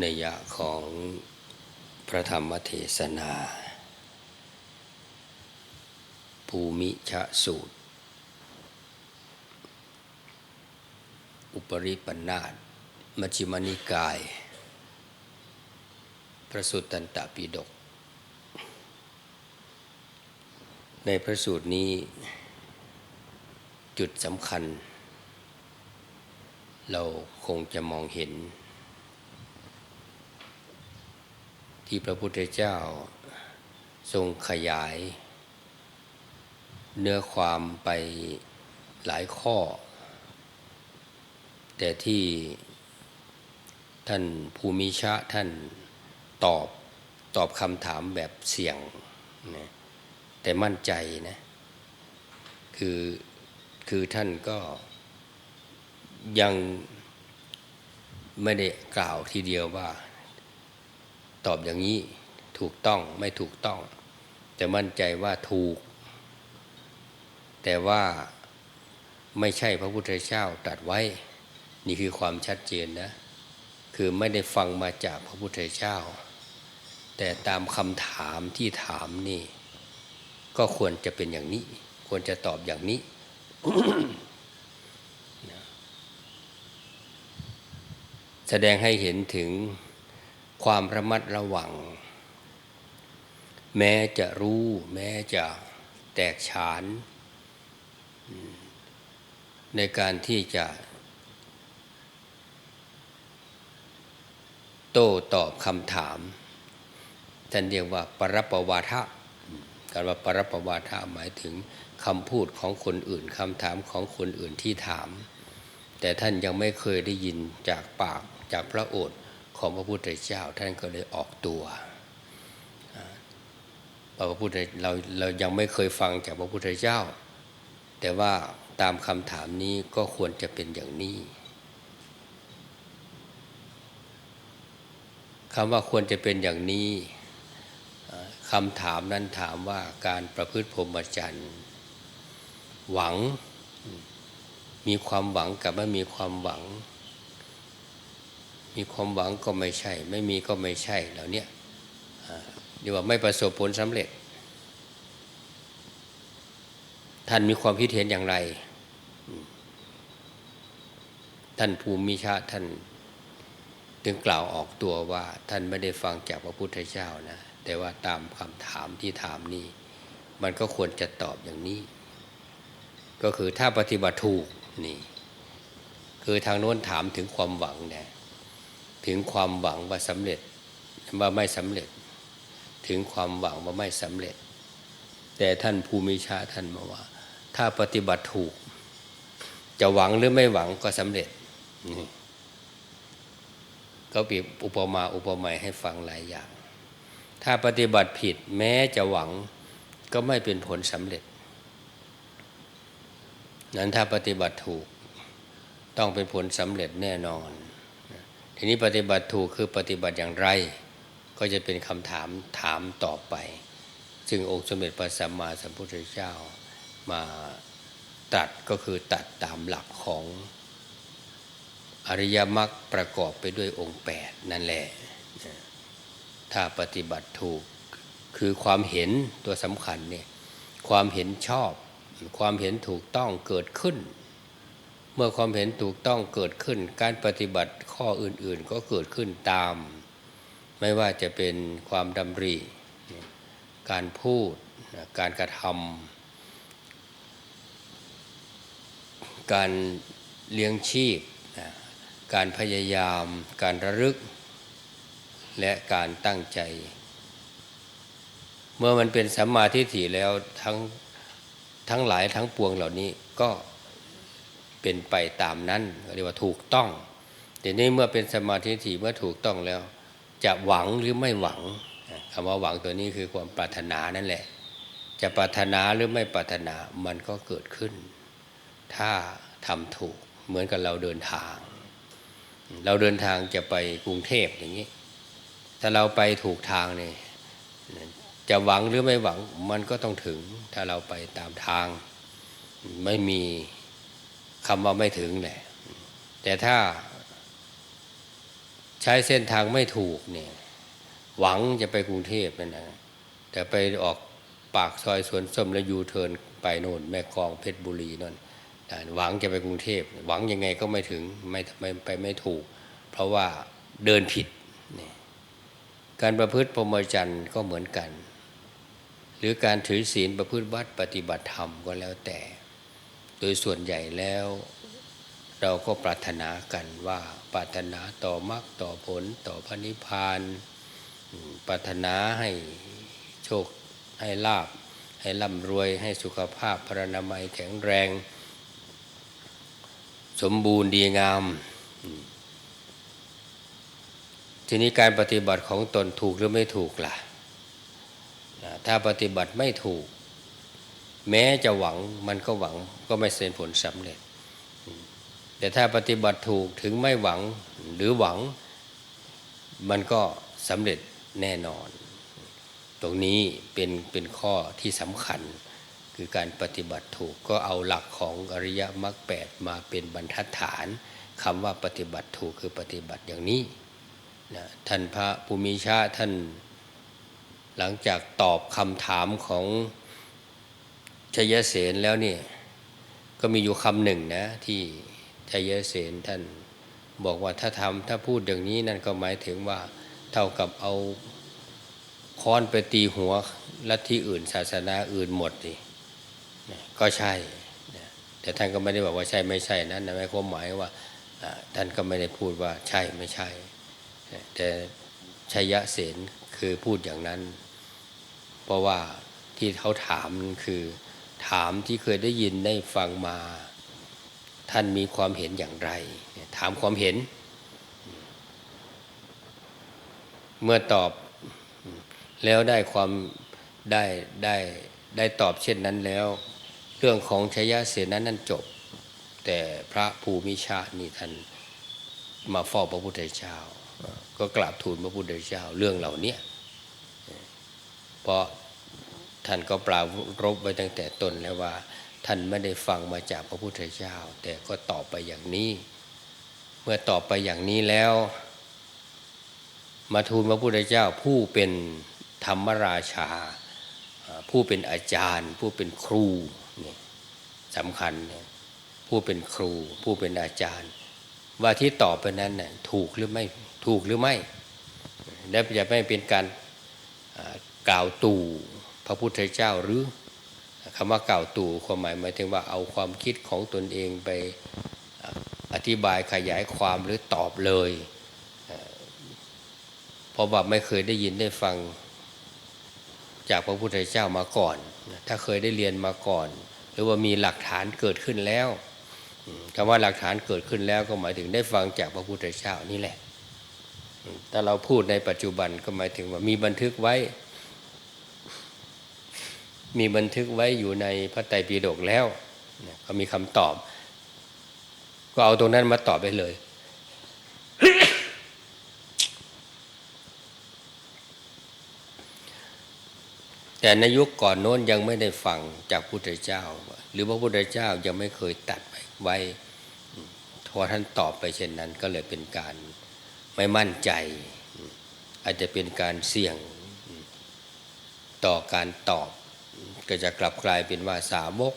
ในยะของพระธรรมเทศนา ภูมิชะสูตร อุปริปนาตมัชิมนิกาย พระสุตตันตปิฎกในพระสูตรนี้จุดสำคัญ เราคงจะมองเห็น ที่พระพุทธเจ้าทรงขยาย เนื้อความไปหลายข้อ แต่ที่ท่านภูมิชะท่านตอบตอบคำถามแบบเสี่ยงนะแต่มั่นใจนะคือคือท่านก็ยังไม่ได้กล่าวทีเดียวว่า ตอบอย่างนี้ถูกต้องไม่ถูกต้อง แต่มั่นใจว่าถูก แต่ว่าไม่ใช่พระพุทธเจ้าตรัสไว้ นี่คือความชัดเจนนะ คือไม่ได้ฟังมาจากพระพุทธเจ้า แต่ตามคำถามที่ถามนี่ ก็ควรจะเป็นอย่างนี้ ควรจะตอบอย่างนี้แสดงให้เห็นถึง ความระมัดระวัง แม้จะรู้ แม้จะแตกฉาน ในการที่จะ โต้ตอบคำถามท่านเรียกว่าปรปวาทะการว่าปรปวาทะหมายถึงคำพูดของคนอื่นคำถามของคนอื่นที่ถาม แต่ท่านยังไม่เคยได้ยินจากปากจากพระโอษฐ ของพระพุทธเจ้า ท่านก็เลยออกตัวพระพุทธเราเรายังไม่เคยฟังจากพระพุทธเจ้า แต่ว่าตามคำถามนี้ก็ควรจะเป็นอย่างนี้คำว่าควรจะเป็นอย่างนี้คำถามนั้นถามว่าการประพฤติพรหมจรรย์หวัง มีความหวังกับไม่มีความหวัง มีความหวังก็ไม่ใช่ ไม่มีก็ไม่ใช่เหล่านี้เรียกว่าไม่ประสบผลสำเร็จ ท่านมีความคิดเห็นอย่างไร ท่านภูมิชาท่านจึงกล่าวออกตัวว่าท่านไม่ได้ฟังจากพระพุทธเจ้านะ แต่ว่าตามคำถามที่ถามนี่ มันก็ควรจะตอบอย่างนี้ ก็คือถ้าปฏิบัติถูกนี่ คือทางโน้นถามถึงความหวังนะ ถึงความหวังว่าสำเร็จว่าไม่สำเร็จ ถึงความหวังว่าไม่สำเร็จ แต่ท่านภูมิชาท่านมาว่า ถ้าปฏิบัติถูก จะหวังหรือไม่หวังก็สำเร็จนี่ก็เปรียบอุปมาอุปไมยให้ฟังหลายอย่าง ถ้าปฏิบัติผิดแม้จะหวังก็ไม่เป็นผลสำเร็จ นั้นถ้าปฏิบัติถูกต้องเป็นผลสำเร็จแน่นอน ทีนี้ปฏิบัติถูกคือปฏิบัติอย่างไร ก็จะเป็นคำถามถามต่อไปจึงองค์สมเด็จพระสัมมาสัมพุทธเจ้ามาตัดก็คือตัดตามหลักของอริยมรรคประกอบไปด้วยองค์ 8 นั่นแหละ ถ้าปฏิบัติถูกคือความเห็นตัวสำคัญเนี่ยความเห็นชอบ ความเห็นถูกต้องเกิดขึ้น เมื่อความเห็นถูกต้องเกิดขึ้น การปฏิบัติข้ออื่นๆก็เกิดขึ้นตาม ไม่ว่าจะเป็นความดำริ การพูด การกระทำการเลี้ยงชีพ การพยายาม การระลึก และการตั้งใจ เมื่อมันเป็นสัมมาทิฏฐิแล้วทั้งทั้งหลายทั้งปวงเหล่านี้ก็ เป็นไปตามนั้นเรียกว่าถูกต้องแต่นี้เมื่อเป็นสมาธิฏฐิเมื่อถูกต้องแล้ว จะหวังหรือไม่หวังคำว่าหวังตัวนี้คือความปรารถนานั่นแหละ จะปรารถนาหรือไม่ปรารถนามันก็เกิดขึ้น ถ้าทำถูกเหมือนกับเราเดินทาง เราเดินทางจะไปกรุงเทพอย่างนี้ ถ้าเราไปถูกทางเนี่ยจะหวังหรือไม่หวังมันก็ต้องถึง ถ้าเราไปตามทางไม่มี คำว่าไม่ถึงแหละแต่ถ้าใช้เส้นทางไม่ถูกเนี่ย หวังจะไปกรุงเทพนั่นนะแต่ไปออกปากซอยสวนส้มแล้วยูเทิร์นไปโน่นแม่กลองเพชรบุรีนั่นหวังจะไปกรุงเทพ หวังยังไงก็ไม่ถึงไม่ไม่ไปไม่ถูก เพราะว่าเดินผิดเนี่ยการประพฤติพรหมจรรย์ก็เหมือนกัน หรือการถือศีลประพฤติวัดปฏิบัติธรรมก็แล้วแต่ โดยส่วนใหญ่แล้ว เราก็ปรารถนากันว่าปรารถนาต่อมรรคต่อผลต่อพระนิพพานปรารถนาให้โชคให้ลาบ ให้ร่ำรวยให้สุขภาพพรรณนามัยแข็งแรง สมบูรณ์ดีงาม ทีนี้การปฏิบัติของตนถูกหรือไม่ถูกล่ะ ถ้าปฏิบัติไม่ถูก แม้จะหวังมันก็หวัง ก็ไม่เส็นผลสำเร็จ แต่ถ้าปฏิบัติถูกถึงไม่หวังหรือหวัง มันก็สำเร็จแน่นอน ตรงนี้เป็นเป็นข้อที่สำคัญ คือการปฏิบัติถูกก็เอาหลักของอริยมรรคแปดมาเป็นบรรทัดฐานคำว่าปฏิบัติถูกคือปฏิบัติอย่างนี้นะท่านพระภูมิชาท่านหลังจากตอบคำถามของชยเสนแล้วเนี่ย ก็มีอยู่คำหนึ่งนะ ที่ชัยเสนท่านบอกว่าถ้าทำถ้าพูดอย่างนี้นั่นก็หมายถึงว่าเท่ากับเอาค้อนไปตีหัวลัทธิอื่นศาสนาอื่นหมดดิก็ใช่ แต่ท่านก็ไม่ได้บอกว่าใช่ไม่ใช่นะนะไม่ความหมายว่าท่านก็ไม่ได้พูดว่าใช่ไม่ใช่ แต่ชัยเสนคือพูดอย่างนั้น เพราะว่าที่เขาถามคือ ถามที่เคยได้ยินได้ฟังมา ท่านมีความเห็นอย่างไร ถามความเห็น เมื่อตอบแล้วได้ความได้ได้ได้ตอบเช่นนั้นแล้ว เรื่องของชยะเสนั้นนั้นจบ แต่พระภูมิชาตินี่ท่านมาเฝ้าพระพุทธเจ้า ก็กราบทูลพระพุทธเจ้าเรื่องเหล่านี้เพราะ ท่านก็ปรารบไว้ตั้งแต่ต้นแล้วว่า ท่านไม่ได้ฟังมาจากพระพุทธเจ้า แต่ก็ตอบไปอย่างนี้ เมื่อตอบไปอย่างนี้แล้ว มาทูลพระพุทธเจ้าผู้เป็นธรรมราชา ผู้เป็นอาจารย์ ผู้เป็นครูเนี่ยสำคัญเนี่ยผู้เป็นครู ผู้เป็นอาจารย์ ว่าที่ตอบไปนั้นน่ะถูกหรือไม่ถูกหรือไม่และจะไม่เป็นการกล่าวตู่ พระพุทธเจ้าหรือคำว่ากล่าวตู่ความหมายหมายถึงว่าเอาความคิดของตนเองไปอธิบายขยายความหรือตอบเลย เพราะว่าไม่เคยได้ยินได้ฟังจากพระพุทธเจ้ามาก่อน ถ้าเคยได้เรียนมาก่อน หรือว่ามีหลักฐานเกิดขึ้นแล้วคำว่าหลักฐานเกิดขึ้นแล้วก็หมายถึงได้ฟังจากพระพุทธเจ้านี่แหละ แต่เราพูดในปัจจุบันก็หมายถึงว่ามีบันทึกไว้ มีบันทึกไว้อยู่ในพระไตรปิฎกแล้วก็มีคำตอบ ก็เอาตรงนั้นมาตอบไปเลย แต่ในยุคก่อนโน้นยังไม่ได้ฟังจากพุทธเจ้า หรือพระพุทธเจ้ายังไม่เคยตัดไว้พอท่านตอบไปเช่นนั้นก็เลยเป็นการไม่มั่นใจ อาจจะเป็นการเสี่ยงต่อการตอบ ก็จะกลับกลายเป็นว่าสาวก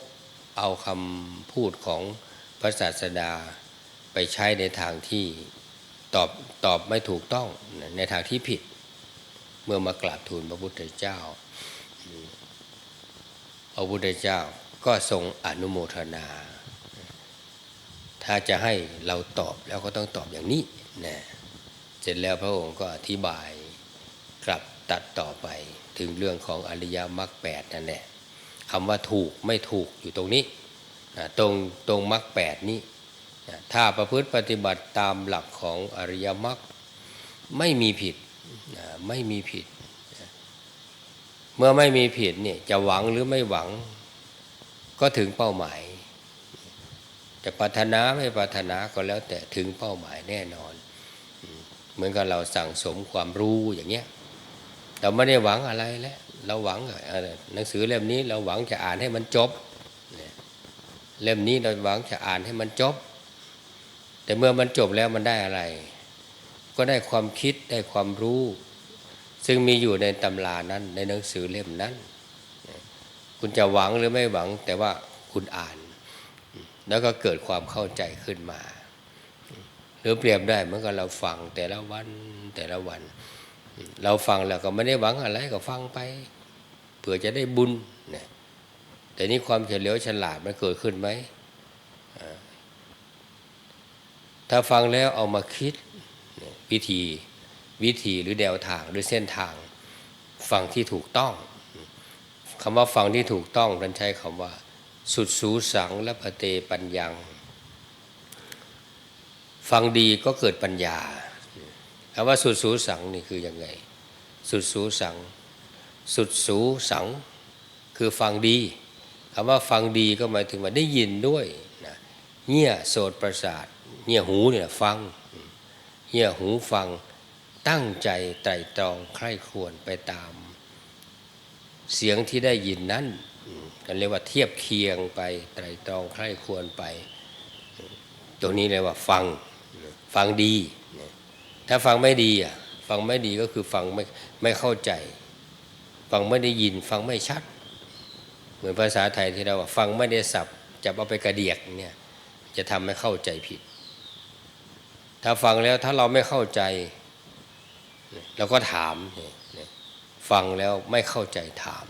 เอาคำพูดของพระศาสดาไปใช้ในทางที่ตอบตอบไม่ถูกต้องในทางที่ผิด เมื่อมากราบทูลพระพุทธเจ้าพระพุทธเจ้าก็ทรงอนุโมทนา ถ้าจะให้เราตอบแล้วก็ต้องตอบอย่างนี้นะเสร็จแล้วพระองค์ก็อธิบายกลับตัดต่อไป ถึงเรื่องของอริยมรรคแปดนั่นแหละคำว่าถูกไม่ถูกอยู่ตรงนี้ตรงตรงมรรคแปดนี้ถ้าประพฤติปฏิบัติตามหลักของอริยมรรคไม่มีผิดไม่มีผิด เมื่อไม่มีผิดเนี่ยจะหวังหรือไม่หวังก็ถึงเป้าหมาย จะปรารถนาไม่ปรารถนาก็แล้วแต่ถึงเป้าหมายแน่นอน เหมือนกับเราสั่งสมความรู้อย่างเงี้ย เราไม่ได้หวังอะไรแล้วเราหวังหนังสือเล่มนี้เราหวังจะอ่านให้มันจบเล่มนี้เราหวังจะอ่านให้มันจบ แต่เมื่อมันจบแล้วมันได้อะไร ก็ได้ความคิดได้ความรู้ ซึ่งมีอยู่ในตำรานั้น ในหนังสือเล่มนั้น คุณจะหวังหรือไม่หวัง แต่ว่าคุณอ่าน แล้วก็เกิดความเข้าใจขึ้นมา หรือเปรียบได้เมื่อกับเราฟังแต่ละวันแต่ละวัน เราฟังแล้วก็ไม่ได้หวังอะไรก็ฟังไปเผื่อจะได้บุญเนี่ยแต่นี่ความเฉลียวฉลาดมันเกิดขึ้นไหมถ้าฟังแล้วเอามาคิดวิธีวิธีหรือแนวทางหรือเส้นทาง ฟังที่ถูกต้องคำว่าฟังที่ถูกต้องท่านใช้คำว่า สุดสูสังและพเตปัญญัง ฟังดีก็เกิดปัญญา คำว่าสุดสูสังนี่คือยังไง สุดสูสัง สุดสูสัง คือฟังดีคำว่าฟังดีก็หมายถึงว่าได้ยินด้วยนะเงี่ยโสดประสาทเงี่ยหูเนี่ยฟังเงี่ยหูฟังตั้งใจไตรตรองใคร่ควญไปตาม เสียงที่ได้ยินนั้นกันเรียกว่าเทียบเคียงไปไตรตรองใคร่ควญไปตรงนี้เรียกว่าฟังฟังดี ถ้าฟังไม่ดีอะฟังไม่ดีก็คือฟังไม่ไม่เข้าใจ ฟังไม่ได้ยินฟังไม่ชัด เหมือนภาษาไทยที่เราว่าฟังไม่ได้สับจะเอาไปกระเดียกเนี่ยจะทำให้เข้าใจผิด ถ้าฟังแล้วถ้าเราไม่เข้าใจเราก็ถาม ฟังแล้วไม่เข้าใจถาม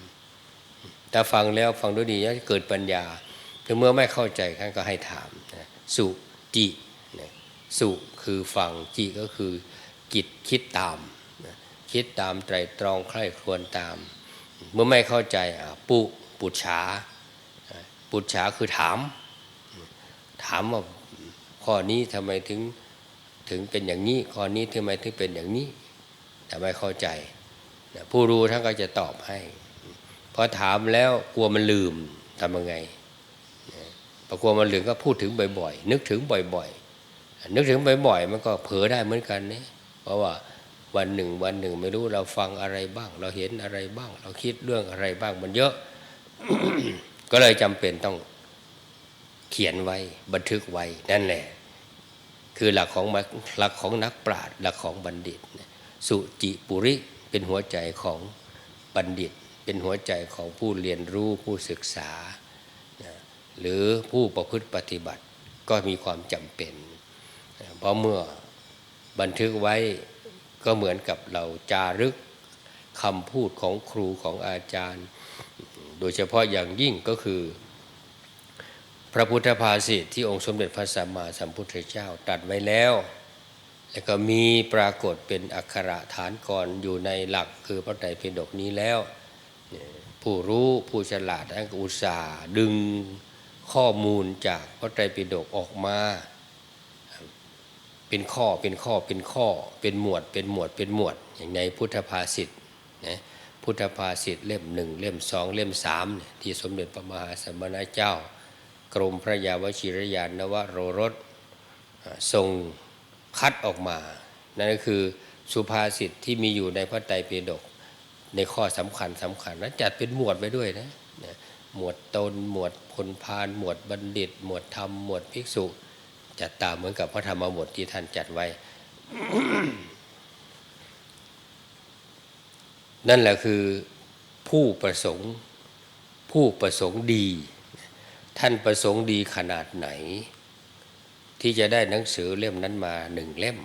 ถ้าฟังแล้วฟังด้วยดีจะเกิดปัญญา ถึงเมื่อไม่เข้าใจท่านก็ให้ถาม สุจิสุ คือฟังจิก็คือกิจคิดตาม คิดตามไตรตรองใคร่ครวญตาม เมื่อไม่เข้าใจปุปุจฉาปุจฉาคือถาม ถามว่าข้อนี้ทำไมถึงถึงเป็นอย่างนี้ข้อนี้ทำไมถึงเป็นอย่างนี้แต่ไม่เข้าใจ ผู้รู้ท่านก็จะตอบให้พอถามแล้วกลัวมันลืมทำยังไงพอกลัวมันลืมก็พูดถึงบ่อยๆ นึกถึงบ่อยๆ นึกถึงบ่อยๆมันก็เผลอได้เหมือนกันนี่เพราะว่าวันหนึ่งวันหนึ่งไม่รู้เราฟังอะไรบ้าง เราเห็นอะไรบ้าง เราคิดเรื่องอะไรบ้างมันเยอะ ก็เลยจำเป็นต้องเขียนไว้บันทึกไว้นั่นแหละ คือหลักของหลักของนักปราชญ์หลักของบัณฑิต สุจิปุริเป็นหัวใจของบัณฑิต เป็นหัวใจของผู้เรียนรู้ผู้ศึกษา หรือผู้ประพฤติปฏิบัติก็มีความจำเป็น เพราะเมื่อบันทึกไว้ก็เหมือนกับเราจารึกคำพูดของครูของอาจารย์ โดยเฉพาะอย่างยิ่งก็คือ พระพุทธภาษิตที่องค์สมเด็จพระสัมมาสัมพุทธเจ้าตรัสไว้แล้ว แล้วก็มีปรากฏเป็นอักขระฐานก่อนอยู่ในหลักคือพระไตรปิฎกนี้แล้ว ผู้รู้ผู้ฉลาดท่านอุตส่าห์ดึงข้อมูลจากพระไตรปิฎกออกมา เป็นข้อเป็นข้อเป็นข้อ เป็นหมวดเป็นหมวดเป็นหมวด อย่างในพุทธภาษิตนะพุทธภาษิตเล่มหนึ่งเล่มสองเล่มสามที่สมเด็จพระมหาสมณเจ้า กรมพระยาวชิรยานนวโรรสทรงคัดออกมา นั่นก็คือสุภาษิตที่มีอยู่ในพระไตรปิฎกในข้อสำคัญสำคัญนั้นจัดเป็นหมวดไว้ด้วยนะหมวดตนหมวดพลพาน หมวดบัณฑิต หมวดธรรม หมวดภิกษุ จัดตามเหมือนกับพระธรรมบทที่ท่านจัดไว้ นั่นแหละคือผู้ประสงค์ผู้ประสงค์ดี ท่านประสงค์ดีขนาดไหน ที่จะได้หนังสือเล่มนั้นมาหนึ่งเล่ม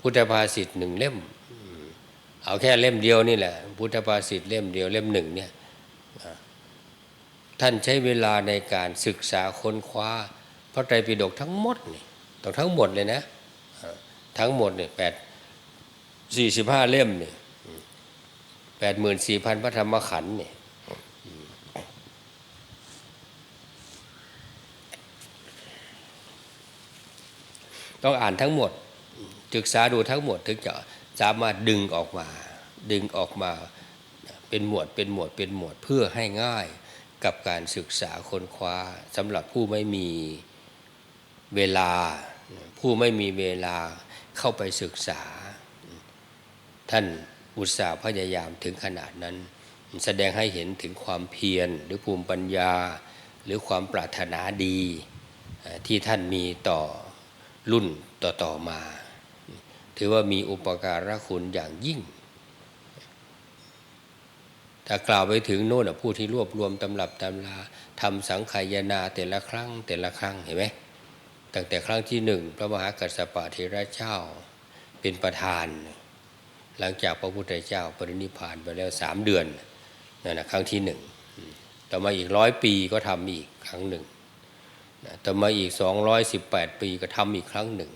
พุทธภาษิตหนึ่งเล่ม เอาแค่เล่มเดียวนี่แหละ พุทธภาษิตเล่มเดียวเล่มหนึ่งเนี่ย ท่านใช้เวลาในการศึกษาค้นคว้า พระไตรปิฎกทั้งหมดนี่ต้องทั้งหมดเลยนะทั้งหมดเนี่ยแปดสี่สิบห้าเล่มเนี่ยแปดหมื่นสี่พันพระธรรมขันธ์เนี่ยต้องอ่านทั้งหมด ศึกษาดูทั้งหมดถึงจะสามารถดึงออกมา ดึงออกมาเป็นหมวดเป็นหมวดเป็นหมวดเพื่อให้ง่าย กับการศึกษาค้นคว้าสำหรับผู้ไม่มีเวลา ผู้ไม่มีเวลาเข้าไปศึกษา ท่านอุตสาห์พยายามถึงขนาดนั้น แสดงให้เห็นถึงความเพียรหรือภูมิปัญญา หรือความปรารถนาดีที่ท่านมีต่อรุ่นต่อๆมา ถือว่ามีอุปการะคุณอย่างยิ่ง ถ้ากล่าวไปถึงโน่นผู้ที่รวบรวมตำรับตำราทำสังขายนาแต่ละครั้งแต่ละครั้งเห็นไหมตั้งแต่ครั้งที่หนึ่งพระมหากัสสปะเทระเจ้าเป็นประธาน หลังจากพระพุทธเจ้าปรินิพพานไปแล้วสามเดือนนั่นนะครั้งที่หนึ่งต่อมาอีกร้อยปีก็ทำอีกครั้งหนึ่งต่อมาอีกสองร้อยสิบแปดปีก็ทำอีกครั้งหนึ่ง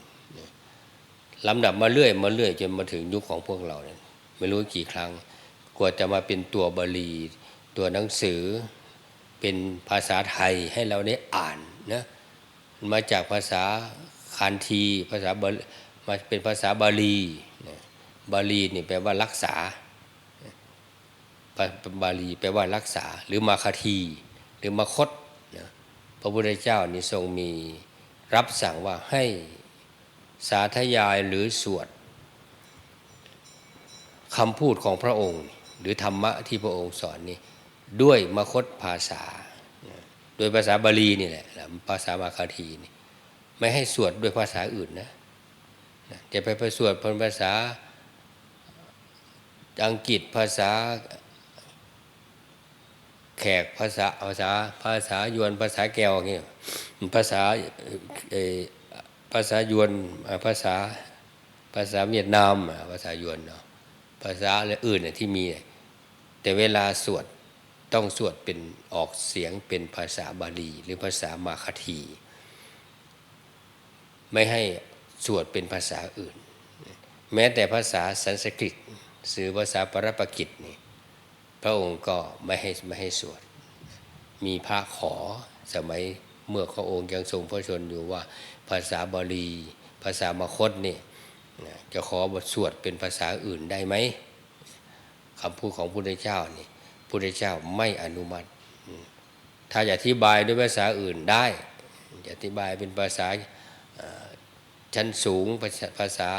ลำดับมาเรื่อยมาเรื่อยจนมาถึงยุคของพวกเราเนี่ยไม่รู้กี่ครั้ง กว่าจะมาเป็นตัวบาลีตัวหนังสือเป็นภาษาไทยให้เราได้อ่านนะมาจากภาษาคันทีภาษาบามาเป็นภาษาบาลีบาลีนี่แปลว่ารักษาบาลีแปลว่ารักษา หรือมาคที หรือมาคตนะพระพุทธเจ้านี่ทรงมีรับสั่งว่าให้สาธยายหรือสวดคำพูดของพระองค์ หรือธรรมะที่พระองค์สอนนี่ด้วยมคตภาษา โดยภาษาบาลีนี่แหละภาษามาคาทีนี่ไม่ให้สวดด้วยภาษาอื่นนะจะไปไปสวดเป็นภาษาอังกฤษภาษาแขกภาษาภาษาภาษายวนภาษาแก้วอย่างเงี้ยภาษาภาษายวนภาษาภาษาเวียดนามภาษายวนเนาะภาษาอะไรอื่นที่มี แต่เวลาสวดต้องสวดเป็นออกเสียงเป็นภาษาบาลีหรือภาษามาคที ไม่ให้สวดเป็นภาษาอื่น แม้แต่ภาษาสันสกฤตสื่อภาษาปรปกิตนี่พระองค์ก็ไม่ให้ไม่ให้สวด มีพระขอสมัยเมื่อพระองค์ยังทรงพระชนอยู่ว่าภาษาบาลี ภาษามาคตนี่จะขอบทสวดเป็นภาษาอื่นได้ไหม คำพูดของพระพุทธเจ้านี่พระพุทธเจ้าไม่อนุมัติ ถ้าจะอธิบายด้วยภาษาอื่นได้จะอธิบายเป็นภาษาชั้นสูงภาษา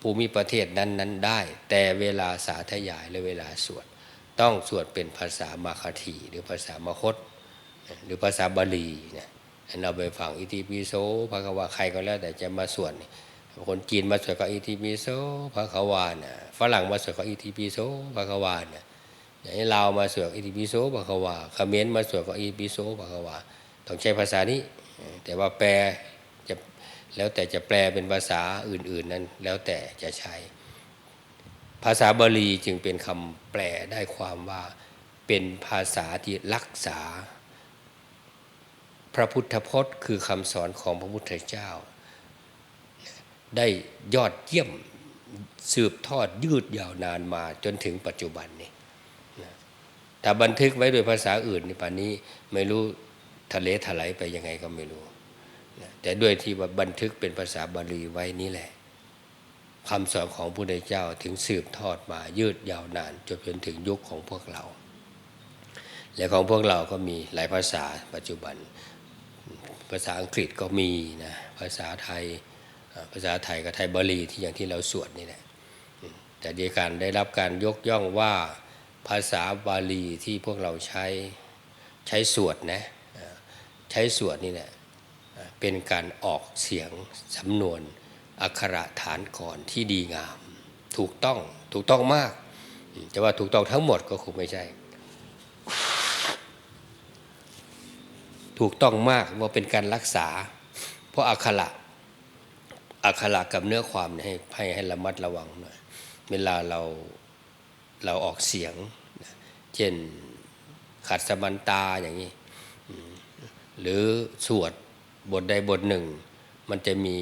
ภูมิประเทศนั้นนั้นได้ แต่เวลาสาธยายและเวลาสวด ต้องสวดเป็นภาษามาคทีหรือภาษามคต หรือภาษาบาลีนะเราไปฟังอิติปิโสพระกวาใครก็แล้วแต่จะมาสวด คนจีนมาสวดก็อิติปิโสพระกวานะฝรั่งมาสวดก็อิติปิโสพระกวานะอย่างนี้เรามาสวดอิติปิโสพระกวาเขมรมาสวดก็อิติปิโสพระกวาต้องใช้ภาษานี้ แต่ว่าแปลจะแล้วแต่จะแปลเป็นภาษาอื่น ๆนั้นแล้วแต่จะใช้ ภาษาบาลีจึงเป็นคำแปลได้ความว่าเป็นภาษาที่รักษา พระพุทธพจน์คือคำสอนของพระพุทธเจ้า ได้ยอดเยี่ยมสืบทอดยืดยาวนานมาจนถึงปัจจุบันนี้ถ้าบันทึกไว้โดยภาษาอื่นในป่านนี้ไม่รู้ทะเลถลายไปยังไงก็ไม่รู้แต่ด้วยที่ว่าบันทึกเป็นภาษาบาลีไว้นี่แหละคำสอนของพระพุทธเจ้าถึงสืบทอดมายืดยาวนานจนถึงยุคของพวกเรา และของพวกเราก็มีหลายภาษาปัจจุบัน ภาษาอังกฤษก็มีนะภาษาไทย ภาษาไทยกับไทยบาลีที่อย่างที่เราสวดนี่แหละแต่ดีการได้รับการยกย่องว่าภาษาบาลีที่พวกเราใช้ใช้สวดนะใช้สวดนี่แหละเป็นการออกเสียงสำนวนอักขระฐานก่อนที่ดีงาม ถูกต้องถูกต้องมากจะว่าถูกต้องทั้งหมดก็คงไม่ใช่ ถูกต้องมากว่าเป็นการรักษา เพราะอักขระ อักขระกับเนื้อความให้ให้ให้ระมัดระวังหน่อยเวลาเราเราออกเสียง เช่นขัดสมันตาอย่างนี้ หรือสวดบทใดบทหนึ่ง มันจะมี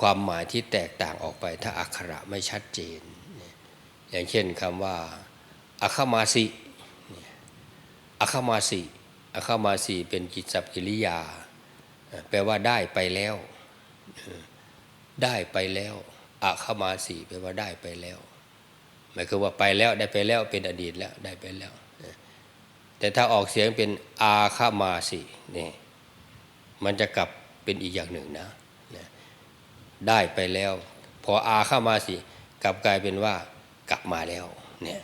ความหมายที่แตกต่างออกไป ถ้าอักขระไม่ชัดเจน อย่างเช่นคำว่าอัคมาสิอัคมาสิอัคมาสิเป็นกิจสัพกิริยา แปลว่าได้ไปแล้ว ได้ไปแล้วอัคมาสิแปลว่าได้ไปแล้ว หมายคือว่าไปแล้วได้ไปแล้วเป็นอดีตแล้วได้ไปแล้ว แต่ถ้าออกเสียงเป็นอาคามาสินี่มันจะกลับเป็นอีกอย่างหนึ่งนะได้ไปแล้ว พออาเข้ามาสิกลับกลายเป็นว่ากลับมาแล้วเนี่ย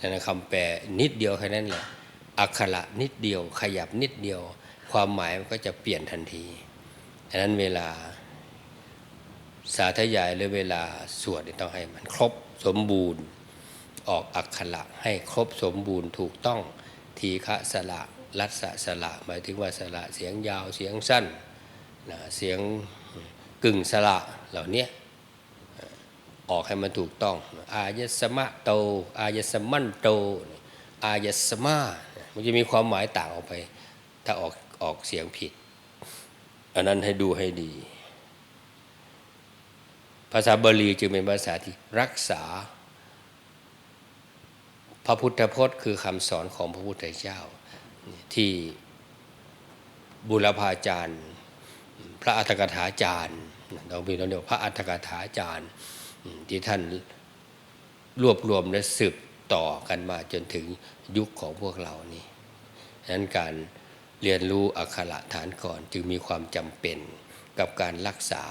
นั่นคำแปลนิดเดียวแค่นั้นแหละอักขระนิดเดียวขยับนิดเดียว ความหมายมันก็จะเปลี่ยนทันที ดังนั้นเวลาสาธยายหรือเวลาสวดนี่ต้องให้มันครบสมบูรณ์ ออกอักขระให้ครบสมบูรณ์ถูกต้องทีฆะสละรัศสละหมายถึงว่าสละเสียงยาวเสียงสั้นนะเสียงกึ่งสละเหล่านี้ออกให้มันถูกต้อง อายสมะโต อายสมันโต อายสมามันจะมีความหมายต่างออกไป ถ้าออกออกเสียงผิด อันนั้นให้ดูให้ดี ภาษาบาลีจึงเป็นภาษาที่รักษา พระพุทธพจน์คือคำสอนของพระพุทธเจ้า ที่บุรพาจารย์ พระอัฏฐกถาจารย์เรามีเราเรียกพระอัฏฐกถาจารย์ที่ท่านรวบรวมและสืบต่อกันมาจนถึงยุคของพวกเรานี่ฉะนั้นการ เรียนรู้อักขระฐานก่อนจึงมีความจำเป็นกับการรักษา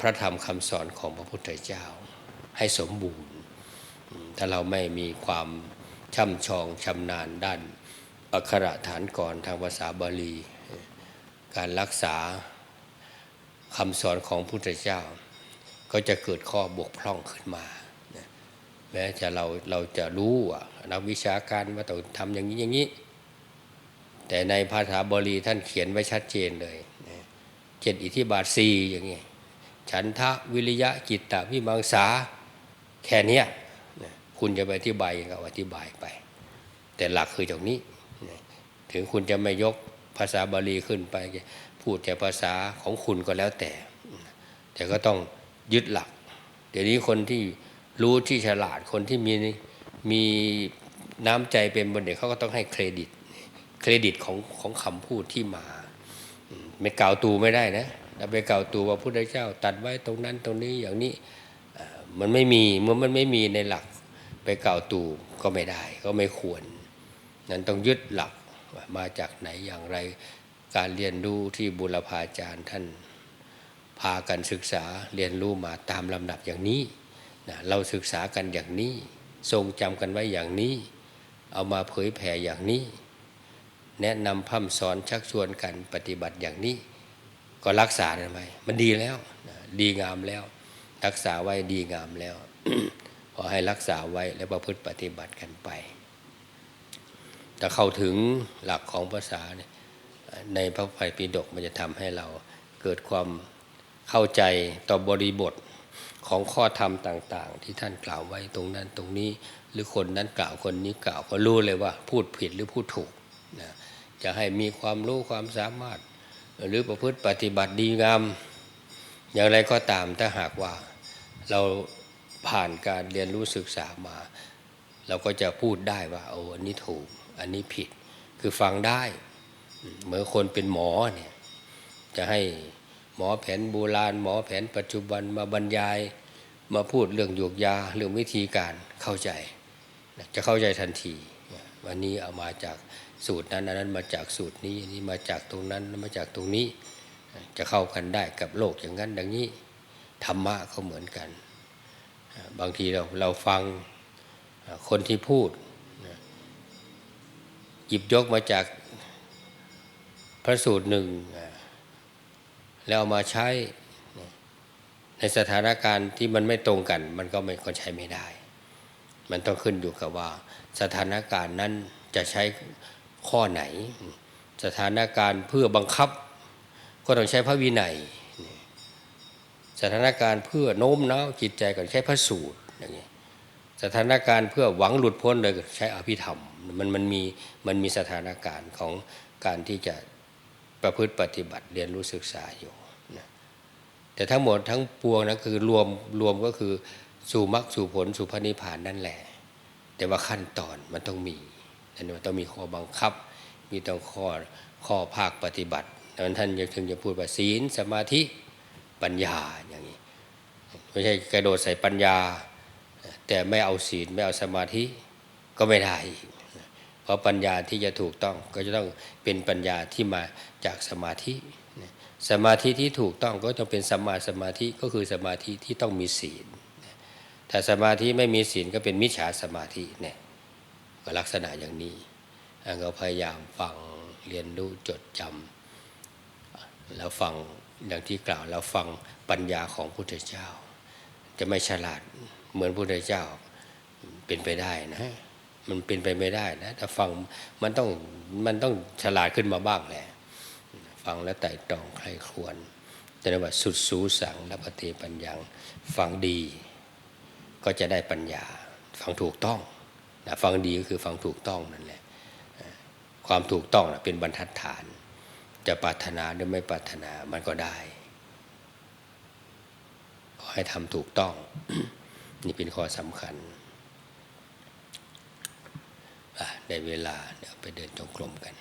พระธรรมคำสอนของพระพุทธเจ้า ให้สมบูรณ์ ถ้าเราไม่มีความช่ำชองชำนาญด้านอักขระฐานก่อนทางภาษาบาลี การรักษาคำสอนของพระพุทธเจ้า ก็จะเกิดข้อบกพร่องขึ้นมาแม้จะเราเราจะรู้ว่านักวิชาการว่าต้องทำอย่างนี้อย่างนี้ แต่ในภาษาบาลีท่านเขียนไว้ชัดเจนเลยเช่นอิทธิบาทสี่อย่างนี้ฉันทะวิริยะจิตตวิมังสาแค่นี้คุณจะไปอธิบายยังไงอธิบายไป แต่หลักคือตรงนี้ ถึงคุณจะไม่ยกภาษาบาลีขึ้นไป พูดแต่ภาษาของคุณก็แล้วแต่ แต่ก็ต้องยึดหลัก เดี๋ยวนี้คนที่รู้ที่ฉลาดคนที่มีมีน้ำใจเป็นบนเด็กเขาก็ต้องให้เครดิต เครดิตของของคำพูดที่มา ไม่กล่าวตูไม่ได้นะเราไปกล่าวตูว่าพุทธเจ้า ตัดไว้ตรงนั้นตรงนี้อย่างนี้มันไม่มีเมื่อมันไม่มีในหลักไปกล่าวตูก็ไม่ได้ ก็ไม่ควร นั้นต้องยึดหลักมาจากไหนอย่างไรการเรียนรู้ที่บุรพาจารย์ท่านพากันศึกษาเรียนรู้มาตามลำดับอย่างนี้นะเราศึกษากันอย่างนี้ ทรงจำกันไว้อย่างนี้ เอามาเผยแผ่อย่างนี้ แนะนำพัฒสอนชักชวนกันปฏิบัติอย่างนี้ ก็รักษาได้ไมมันดีแล้วดีงามแล้ว รักษาไว้ดีงามแล้วขอให้รักษาไว้และประพฤติปฏิบัติกันไปแต่เข้าถึงหลักของภาษาเนี่ยในพระไตรปิฎกมันจะทำให้เราเกิดความเข้าใจต่อบริบทของข้อธรรมต่าง ๆ ที่ท่านกล่าวไว้ตรงนั้นตรงนี้ หรือคนนั้นกล่าวคนนี้กล่าวก็รู้เลยว่า พูดผิดหรือพูดถูกนะ จะให้มีความรู้ความสามารถ หรือประพฤติปฏิบัติดีงามอย่างไรก็ตามถ้าหากว่าเราผ่านการเรียนรู้ศึกษามา เราก็จะพูดได้ว่าโอ้อันนี้ถูก อันนี้ผิด คือฟังได้เหมือนคนเป็นหมอเนี่ยจะให้หมอแผนโบราณ หมอแผนปัจจุบันมาบรรยายมาพูดเรื่องหยวกยาเรื่องวิธีการเข้าใจ จะเข้าใจทันที วันนี้เอามาจากสูตรนั้นอันนั้นมาจากสูตรนี้อันนี้มาจากตรงนั้นมาจากตรงนี้ จะเข้ากันได้กับโลกอย่างนั้นดังนี้ธรรมะเขาเหมือนกัน บางทีเราเราฟังคนที่พูดหยิบยกมาจากพระสูตรหนึ่งแล้วเอามาใช้ในสถานการณ์ที่มันไม่ตรงกัน มันก็ไม่ก็ใช้ไม่ได้ มันต้องขึ้นอยู่กับว่า สถานการณ์นั้นจะใช้ข้อไหน สถานการณ์เพื่อบังคับ ก็ต้องใช้พระวินัย สถานการณ์เพื่อโน้มน้าวจิตใจก็ใช้พระสูตรอย่างนี้สถานการณ์เพื่อหวังหลุดพ้นเลยใช้อภิธรรมมันมันมีมันมีสถานการณ์ของการที่จะประพฤติปฏิบัติเรียนรู้ศึกษาอยู่นะแต่ทั้งหมดทั้งปวงนะคือรวมรวมก็คือ สู่มรรคสู่ผลสู่พระนิพพานนั่นแหละ แต่ว่าขั้นตอนมันต้องมีนั่นมันต้องมีข้อบังคับ มีต้องข้อข้อภาคปฏิบัติดังนั้นท่านยังถึงจะพูดว่าศีลสมาธิปัญญาอย่างนี้ไม่ใช่กระโดดใส่ปัญญา แต่ไม่เอาศีลไม่เอาสมาธิก็ไม่ได้เพราะปัญญาที่จะถูกต้องก็จะต้องเป็นปัญญาที่มาจากสมาธิ สมาธิที่ถูกต้องก็ต้องเป็นสัมมาสมาธิก็คือสมาธิที่ต้องมีศีล ถ้าสมาธิไม่มีศีลก็เป็นมิจฉาสมาธิเนี่ยก็ลักษณะอย่างนี้เราพยายามฟังเรียนรู้จดจแล้วฟังอย่างที่กล่าวแล้วฟังปัญญาของพุทธเจ้า จะไม่ฉลาดเหมือนพุทธเจ้าเป็นไปได้นะมันเป็นไปไม่ได้นะแต่ฟังมันต้องมันต้องฉลาดขึ้นมาบ้างแหละฟังแล้วไต่ตรองใครควรแต่ว่าสุดสูสังและปฏิปัญญังฟังดี ก็จะได้ปัญญา ฟังถูกต้องนะฟังดีก็คือฟังถูกต้องนั่นแหละความถูกต้องนะเป็นบรรทัดฐาน จะปรารถนาหรือไม่ปรารถนามันก็ได้ ขอให้ทำถูกต้อง นี่เป็นข้อสำคัญได้เวลาเดี๋ยวไปเดินจงกรมกัน